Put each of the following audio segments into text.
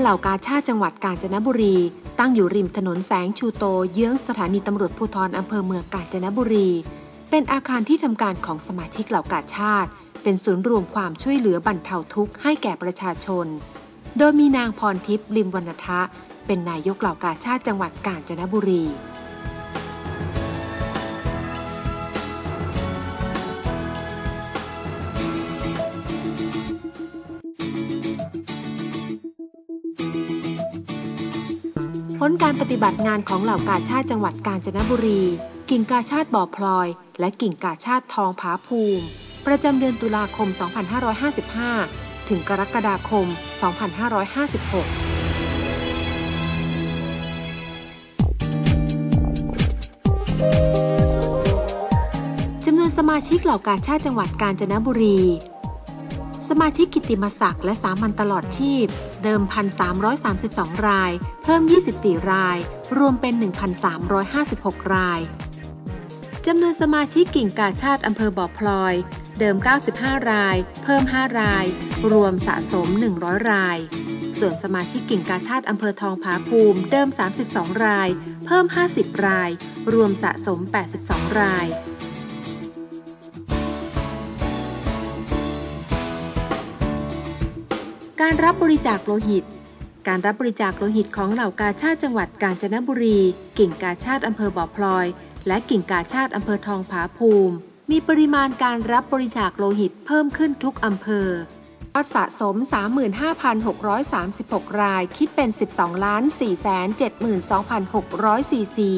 เหล่ากาชาติจังหวัดกาญจนบุรี ตั้งอยู่ริมถนนแสงชูโต เยื้องสถานีตำรวจภูธรอำเภอเมืองกาญจนบุรี เป็นอาคารที่ทำการของสมาชิกเหล่ากาชาติ เป็นศูนย์รวมความช่วยเหลือบรรเทาทุกข์ให้แก่ประชาชน โดยมีนางพรทิพย์ลิมวรรณทะ เป็นนายกเหล่ากาชาติจังหวัดกาญจนบุรี ผลการปฏิบัติงานของเหล่ากาชาติจังหวัดกาญจนบุรี กิ่งกาชาติบ่อพลอย และกิ่งกาชาติทองผาภูมิ ประจำเดือนตุลาคม 2555 ถึงกรกฎาคม 2556จำนวนสมาชิกเหล่ากาชาติจังหวัดกาญจนบุรี สมาชิกกิติมศักดิ์และสามัญตลอดชีพ เดิม 1,332 ราย เพิ่ม 24 ราย รวมเป็น 1,356 รายจำนวนสมาชิกกิ่งกาชาติอำเภอบ่อพลอย เดิม 95 ราย เพิ่ม 5 ราย รวมสะสม 100 ราย ส่วนสมาชิกกิ่งกาชาติอำเภอทองผาภูมิ เดิม 32 ราย เพิ่ม 50 ราย รวมสะสม 82 ราย การรับบริจาคโลหิต การรับบริจาคโลหิตของเหล่ากาชาติจังหวัดกาญจนบุรี กิ่งกาชาติอำเภอบ่อพลอย และกิ่งกาชาติอำเภอทองผาภูมิ มีปริมาณการรับบริจาคโลหิตเพิ่มขึ้นทุกอำเภอยอดสะสม 35,636 ราย คิดเป็น 12 ล้าน 472,600ซีซี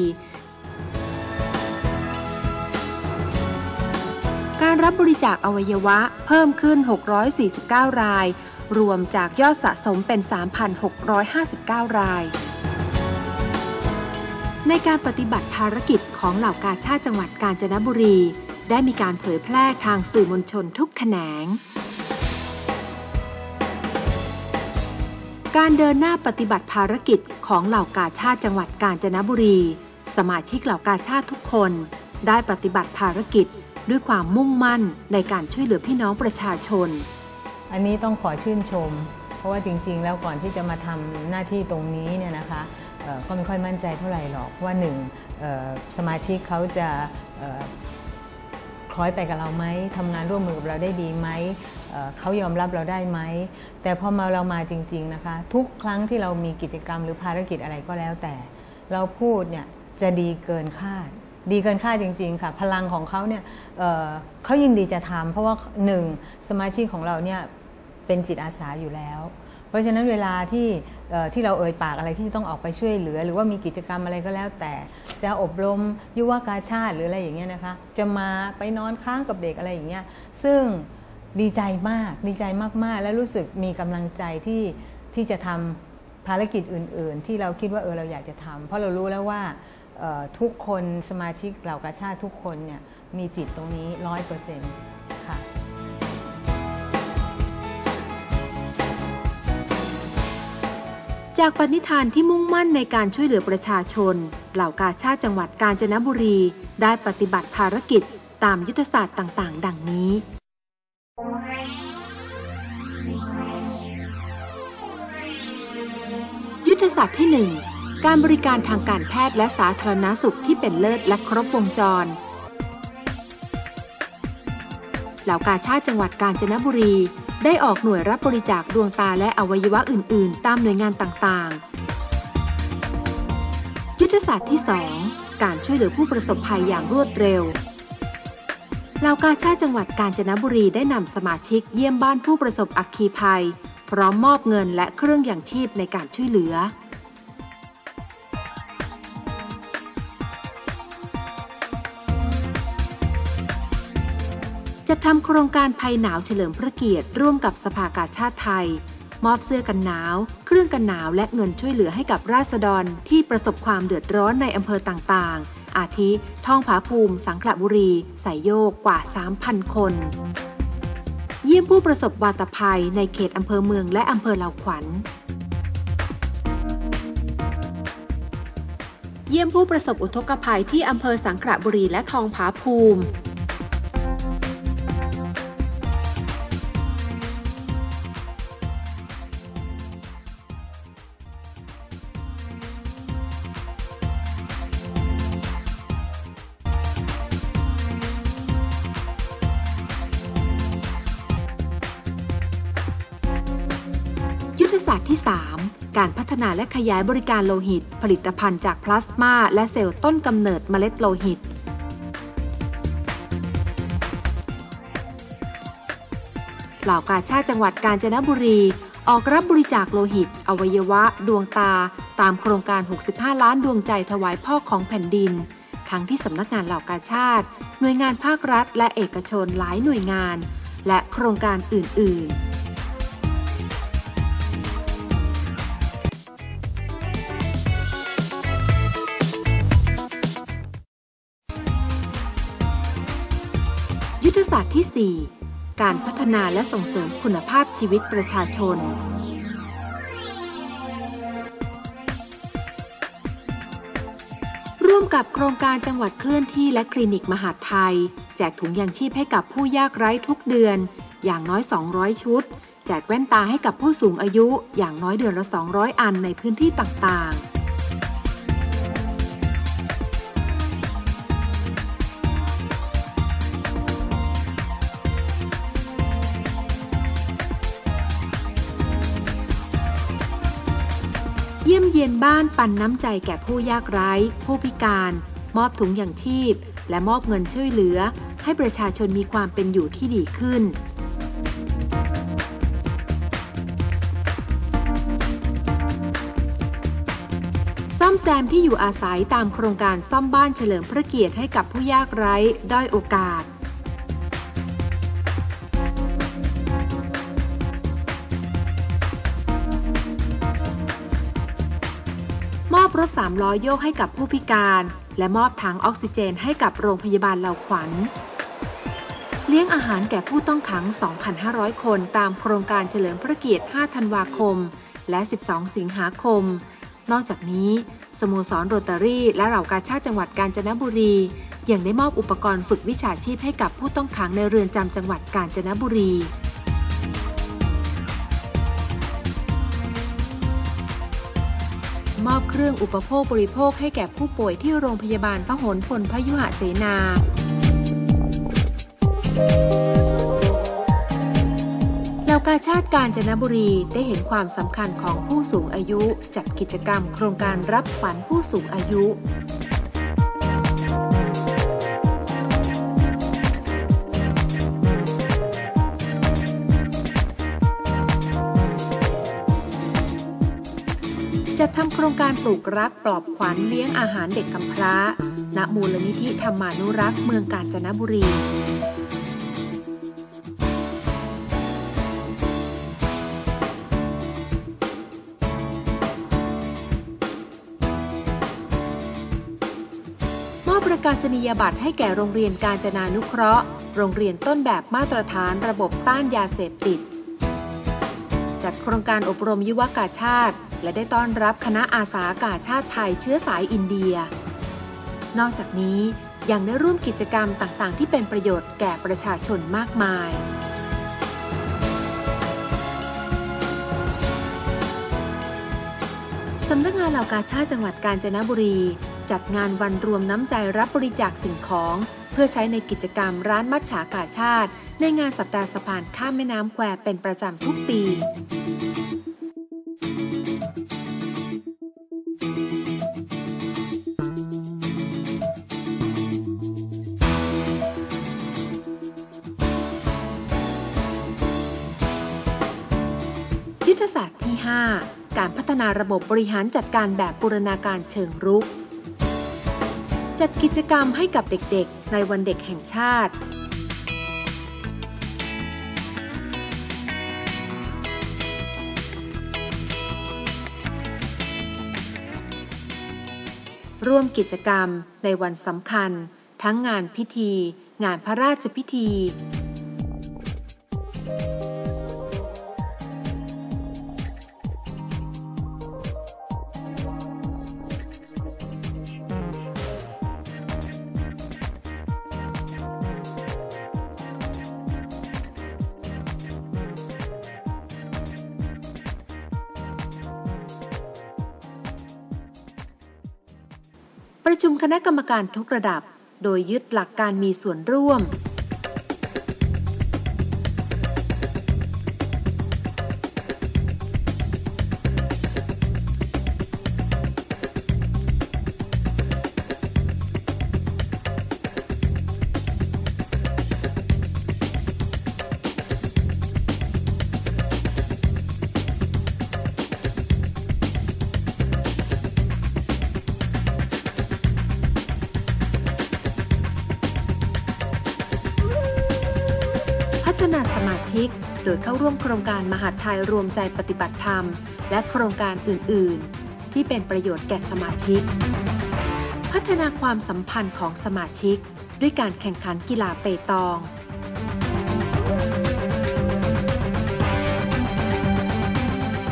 การรับบริจาคอวัยวะเพิ่มขึ้น 649 ราย รวมจากยอดสะสมเป็น 3,659 ราย ในการปฏิบัติภารกิจของเหล่ากาชาติจังหวัดกาญจนบุรี ได้มีการเผยแพร่ทางสื่อมวลชนทุกแขนง การเดินหน้าปฏิบัติภารกิจของเหล่ากาชาติจังหวัดกาญจนบุรี สมาชิกเหล่ากาชาติทุกคน ได้ปฏิบัติภารกิจด้วยความมุ่งมั่นในการช่วยเหลือพี่น้องประชาชน อันนี้ต้องขอชื่นชม เพราะว่าจริง ๆ แล้วก่อนที่จะมาทำหน้าที่ตรงนี้เนี่ยนะคะก็ไม่ค่อยมั่นใจเท่าไหร่หรอกว่าหนึ่งสมาชิกเขาจะคล้อยไปกับเราไหมทำงานร่วมมือกับเราได้ดีไหมเเขายอมรับเราได้ไหม แต่พอมาเรามาจริง ๆนะคะ ทุกครั้งที่เรามีกิจกรรมหรือภารกิจอะไรก็แล้วแต่ เราพูดเนี่ยจะดีเกินคาด ดีเกินคาดจริง ๆ ค่ะ พลังของเขาเนี่ยเเขายินดีจะทำเพราะว่าหนึ่งสมาชิกของเราเนี่ย เป็นจิตอาสาอยู่แล้ว เพราะฉะนั้นเวลาที่ที่เราเอ่ยปากอะไรที่ต้องออกไปช่วยเหลือ หรือว่ามีกิจกรรมอะไรก็แล้ว แต่จะอบรมยุวกาชาติหรืออะไรอย่างเงี้ยนะคะ จะมาไปนอนค้างกับเด็กอะไรอย่างเงี้ยซึ่งดีใจมากดีใจมากๆ และรู้สึกมีกำลังใจที่ที่จะทำภารกิจอื่น ๆ ที่เราคิดว่าเออเราอยากจะทำเพราะเรารู้แล้วว่าทุกคนสมาชิกเหล่ากาชาติทุกคนเนี่ยมีจิตตรงนี้ร้อยเปอร์เซ็นต์ค่ะ จากปณิธานที่มุ่งมั่นในการช่วยเหลือประชาชน เหล่ากาชาติจังหวัดกาญจนบุรี ได้ปฏิบัติภารกิจตามยุทธศาสตร์ต่างๆ ดังนี้ ยุทธศาสตร์ที่ 1 การบริการทางการแพทย์และสาธารณสุขที่เป็นเลิศและครบวงจร เหล่ากาชาติจังหวัดกาญจนบุรี ได้ออกหน่วยรับบริจาคดวงตาและอวัยวะอื่น ๆ ตามหน่วยงานต่าง ๆ ยุทธศาสตร์ที่ 2 การช่วยเหลือผู้ประสบภัยอย่างรวดเร็วเหล่ากาชาติจังหวัดกาญจนบุรีได้นำสมาชิกเยี่ยมบ้านผู้ประสบอัคคีภัย พร้อมมอบเงินและเครื่องอย่างชีพในการช่วยเหลือ ทำโครงการภัยหนาวเฉลิมพระเกียรติ ร่วมกับสภากาชาติไทย มอบเสื้อกันหนาว เครื่องกันหนาวและเงินช่วยเหลือให้กับราษฎรที่ประสบความเดือดร้อนในอำเภอต่างๆ อาทิทองผาภูมิ สังขละบุรีสายโยกกว่า 3,000 คน เยี่ยมผู้ประสบวาตภัยในเขตอำเภอเมืองและอำเภอเหล่าขวัญเยี่ยมผู้ประสบอุทกภัยที่อำเภอสังขละบุรีและทองผาภูมิ ศาสตร์ที่ 3 การพัฒนาและขยายบริการโลหิต ผลิตภัณฑ์จากพลาสมาและเซลล์ต้นกำเนิดเมล็ดโลหิต เหล่ากาชาติจังหวัดกาญจนบุรี ออกรับบริจาคโลหิต อวัยวะ ดวงตา ตามโครงการ 65 ล้านดวงใจถวายพ่อของแผ่นดิน ทั้งที่สำนักงานเหล่ากาชาติ หน่วยงานภาครัฐ และเอกชนหลายหน่วยงาน และโครงการอื่น ๆ 4 การพัฒนาและส่งเสริมคุณภาพชีวิตประชาชน ร่วมกับโครงการจังหวัดเคลื่อนที่และคลินิกมหาดไทย แจกถุงยางชีพให้กับผู้ยากไร้ทุกเดือน อย่างน้อย 200 ชุด แจกแว่นตาให้กับผู้สูงอายุ อย่างน้อยเดือนละ 200 อันในพื้นที่ต่างๆ เยี่ยมเยียนบ้านปันน้ำใจแก่ผู้ยากไร้ ผู้พิการ มอบถุงอย่างชีพ และมอบเงินช่วยเหลือ ให้ประชาชนมีความเป็นอยู่ที่ดีขึ้นซ่อมแซมที่อยู่อาศัยตามโครงการซ่อมบ้านเฉลิมพระเกียรติให้กับผู้ยากไร้ ด้อยโอกาส มอบรถสามล้อโยกให้กับผู้พิการ และมอบถังออกซิเจนให้กับโรงพยาบาลเหล่าขวัญ เลี้ยงอาหารแก่ผู้ต้องขัง 2,500 คนตามโครงการเฉลิมพระเกียรติ 5 ธันวาคม และ 12 สิงหาคม นอกจากนี้ สโมสรโรตารี่ และเหล่ากาชาติจังหวัดกาญจนบุรียังได้มอบอุปกรณ์ฝึกวิชาชีพให้กับผู้ต้องขังในเรือนจำจังหวัดกาญจนบุรี มอบเครื่องอุปโภคบริโภคให้แก่ผู้ป่วยที่โรงพยาบาลพหลพลพยุหเสนาเหล่ากาชาติกาญจนบุรีได้เห็นความสำคัญของผู้สูงอายุ จัดกิจกรรมโครงการรับขวัญผู้สูงอายุ ครงการปลูกรักปลอบขวัญเลี้ยงอาหารเด็กกำพร้า ณ มูลนิธิธรรมานุรักษ์เมืองกาญจนบุรีมอบประกาศนียบัตรให้แก่โรงเรียนการจนานุเคราะห์ โรงเรียนต้นแบบมาตรฐานระบบต้านยาเสพติด จัดโครงการอบรมยุวกาชาติ และได้ต้อนรับคณะอาสากาชาติไทยเชื้อสายอินเดีย นอกจากนี้ยังได้ร่วมกิจกรรมต่างๆ ที่เป็นประโยชน์แก่ประชาชนมากมาย สำนักงานเหล่ากาชาติจังหวัดกาญจนบุรี จัดงานวันรวมน้ำใจรับบริจาคสิ่งของ เพื่อใช้ในกิจกรรมร้านมัจฉากาชาติ ในงานสัปดาห์สะพานข้ามแม่น้ำแควเป็นประจำทุกปี 5 การพัฒนาระบบบริหารจัดการแบบบูรณาการเชิงรุก จัดกิจกรรมให้กับเด็กๆ ในวันเด็กแห่งชาติ ร่วมกิจกรรมในวันสำคัญ ทั้งงานพิธี งานพระราชพิธี ประชุมคณะกรรมการทุกระดับ โดยยึดหลักการมีส่วนร่วม โดยเข้าร่วมโครงการมหาดไทยรวมใจปฏิบัติธรรม และโครงการอื่น ๆ ที่เป็นประโยชน์แก่สมาชิก พัฒนาความสัมพันธ์ของสมาชิก ด้วยการแข่งขันกีฬาเปตอง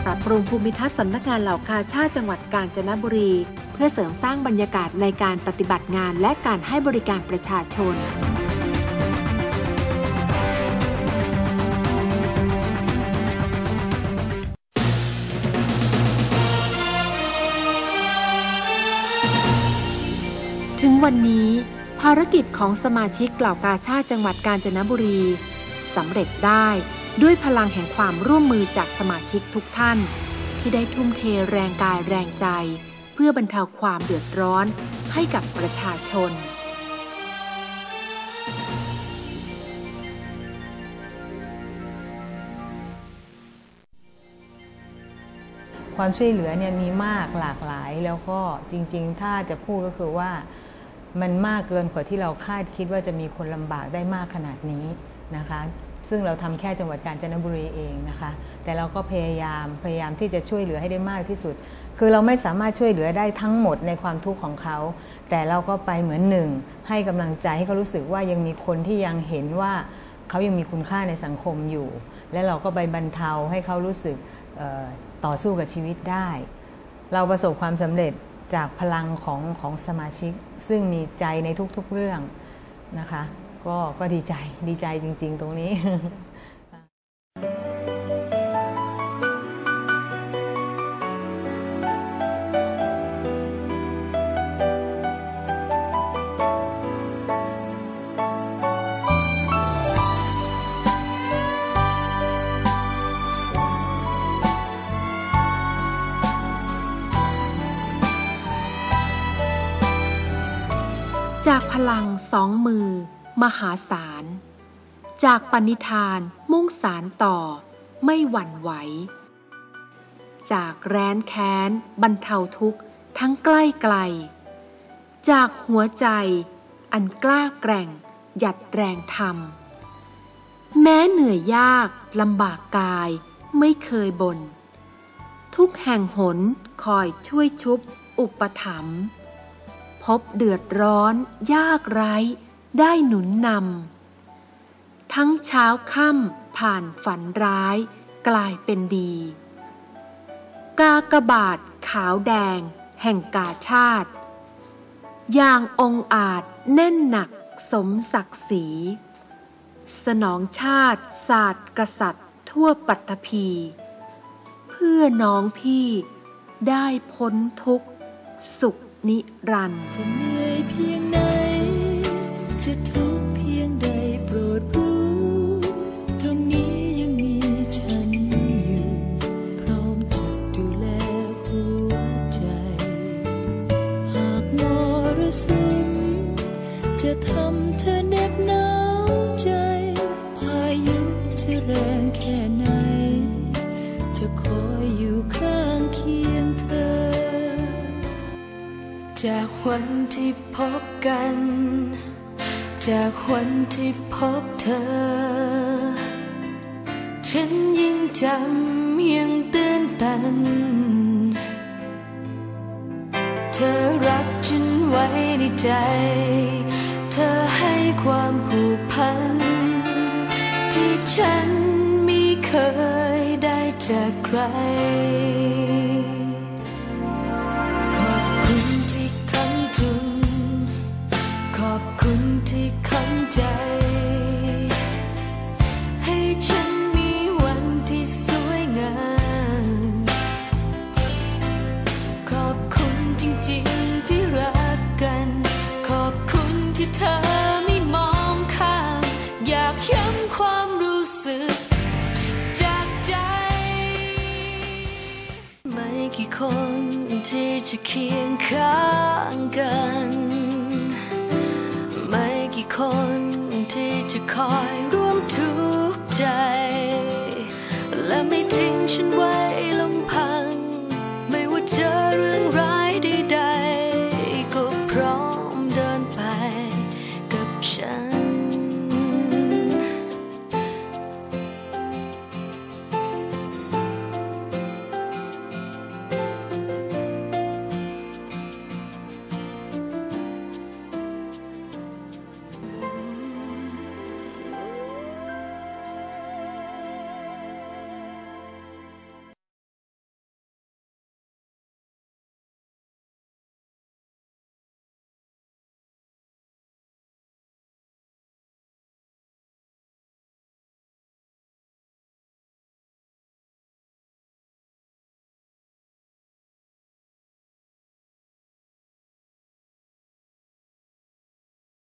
ปรับปรุงภูมิทัศน์สำนักงานเหล่ากาชาติจังหวัดกาญจนบุรี เพื่อเสริมสร้างบรรยากาศในการปฏิบัติงานและการให้บริการประชาชน วันนี้ ภารกิจของสมาชิกเหล่ากาชาติจังหวัดกาญจนบุรีสำเร็จได้ด้วยพลังแห่งความร่วมมือจากสมาชิกทุกท่าน ที่ได้ทุ่มเทแรงกายแรงใจ เพื่อบรรเทาความเดือดร้อนให้กับประชาชนความช่วยเหลือเนี่ยมีมากหลากหลายแล้วก็จริง ๆ ถ้าจะพูดก็คือว่า มันมากเกินกว่าที่เราคาดคิดว่าจะมีคนลำบากได้มากขนาดนี้นะคะ ซึ่งเราทำแค่จังหวัดกาญจนบุรีเองนะคะ แต่เราก็พยายามพยายามที่จะช่วยเหลือให้ได้มากที่สุด คือเราไม่สามารถช่วยเหลือได้ทั้งหมดในความทุกข์ของเขา แต่เราก็ไปเหมือนหนึ่ง ให้กำลังใจให้เขารู้สึกว่ายังมีคนที่ยังเห็นว่าเขายังมีคุณค่าในสังคมอยู่ และเราก็ไปบรรเทาให้เขารู้สึกต่อสู้กับชีวิตได้ เราประสบความสำเร็จจากพลังของของสมาชิก ซึ่งมีใจในทุกๆเรื่องนะคะ ก็ก็ดีใจดีใจจริง ๆ ตรงนี้ ลังสองมือ มหาศาล จากปณิธานมุ่งสารต่อ ไม่หวั่นไหว จากแร้นแค้น บรรเทาทุกข์ทั้งใกล้ไกล จากหัวใจ อันกล้าแกร่ง หยัดแรงทำแม้เหนื่อยยากลำบากกายไม่เคยบน่นทุกแห่งหนคอยช่วยชุบอุปถัมภ์ พบเดือดร้อน ยากไร้ ได้หนุนนำทั้งเช้าค่ำผ่านฝันร้าย กลายเป็นดี กากบาทขาวแดง แห่งกาชาติอย่างองอาจแน่นหนักสมศักดิ์ศรี สนองชาติศาสตร์กษัตริย์ทั่วปัตตภี เพื่อน้องพี่ได้พ้นทุกข์สุข นิรันดร์จะเหนื่อยเพียงไหนจะทุกข์ วันที่พบกัน จากวันที่พบเธอ ฉันยิ่งจำยังตื่นตัน เธอรักฉันไว้ในใจ เธอให้ความผูกพัน ที่ฉันไม่เคยได้จากใคร เคียงข้างกัน ไม่กี่คนที่จะคอยร่วมทุกข์ใจ และไม่ทิ้งฉันไว้